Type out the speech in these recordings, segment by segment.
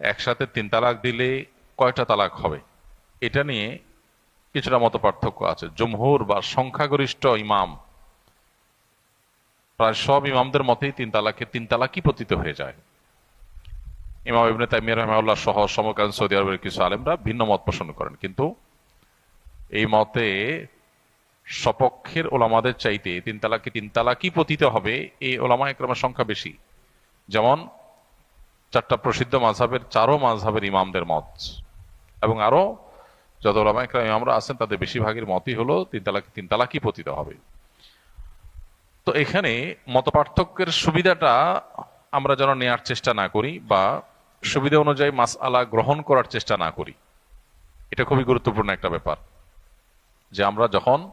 একসাথে তিন তালাক দিলে কয়টা তালাক হবে? এটা নিয়ে কিছুটা মত পার্থক্য আছে। জমহুর বা সংখ্যাগরিষ্ঠ ইমাম, প্রায় সব ইমামদের মতেই তিন তালাকে তিন তালাকই পতিত হয়ে যায়। ইমাম ইবনে তাইমিয়া রহমাউল্লাহ সহ সমকালীন সৌদি আরবের কিছু আলেমরা ভিন্ন মত পোষণ করেন। কিন্তু এই মতে সপক্ষের ওলামাদের চাইতে তিন তালাকে তিন তালাকই পতিত হবে, এই ওলামা একরামের সংখ্যা বেশি। যেমন চারটা প্রসিদ্ধ মাঝহাবের, চারো মাঝহাবের ইমামদের মত। এবং আরও যত একরাম ইমামরা আছেন, তাদের বেশিরভাগের মতই হলো তিন তালাক, তিন তালাকই পতিত হবে। তো এখানে মত পার্থক্যের সুবিধাটা আমরা যেন নেয়ার চেষ্টা না করি বা সুবিধা অনুযায়ী মাস আলা গ্রহণ করার চেষ্টা না করি। এটা খুবই গুরুত্বপূর্ণ একটা ব্যাপার যে আমরা যখন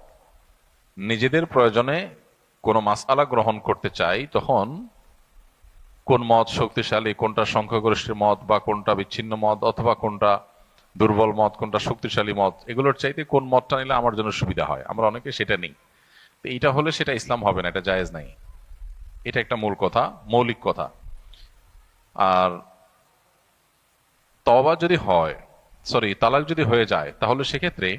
নিজেদের প্রয়োজনে কোনো মাস আলা গ্রহণ করতে চাই, তখন কোন মত শক্তিশালী, কোনটা সংখ্যাগরিষ্ঠের মত বা কোনটা বিচ্ছিন্ন মত অথবা কোনটা দুর্বল মত, কোনটা শক্তিশালী মত, এগুলোর চাইতে কোন মতটা নিলে আমার জন্য সুবিধা হয়? আমরা অনেকে সেটা নেই। তো এইটা হলে সেটা ইসলাম হবে না, এটা জায়েজ নাই। এটা একটা মূল কথা, মৌলিক কথা। আর তবা যদি হয়, সরি তালাক যদি হয়ে যায়, তাহলে সেক্ষেত্রে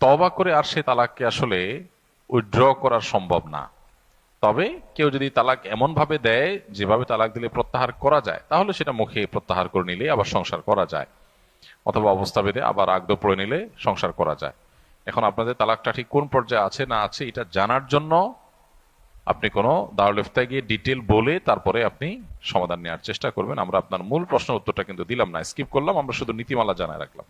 তবা করে আর সে তালাককে আসলে উইথড্র করা সম্ভব না। তবে কেউ যদি তালাক এমন ভাবে দেয়, যেভাবে তালাক দিলে প্রত্যাহার করা যায়, তাহলে সেটা মুখে প্রত্যাহার করে নিলে আবার সংসার করা যায়। অথবা অবস্থা বেঁধে আবার আগদ পড়ে নিলে সংসার করা যায়। এখন আপনাদের তালাকটা ঠিক কোন পর্যায়ে আছে না আছে, এটা জানার জন্য আপনি কোনো দারুল ইফতায় গিয়ে ডিটেল বলে তারপরে আপনি সমাধান নেওয়ার চেষ্টা করবেন। আমরা আপনার মূল প্রশ্ন উত্তরটা কিন্তু দিলাম না স্কিপ করলাম, আমরা শুধু নীতিমালা জানায় রাখলাম।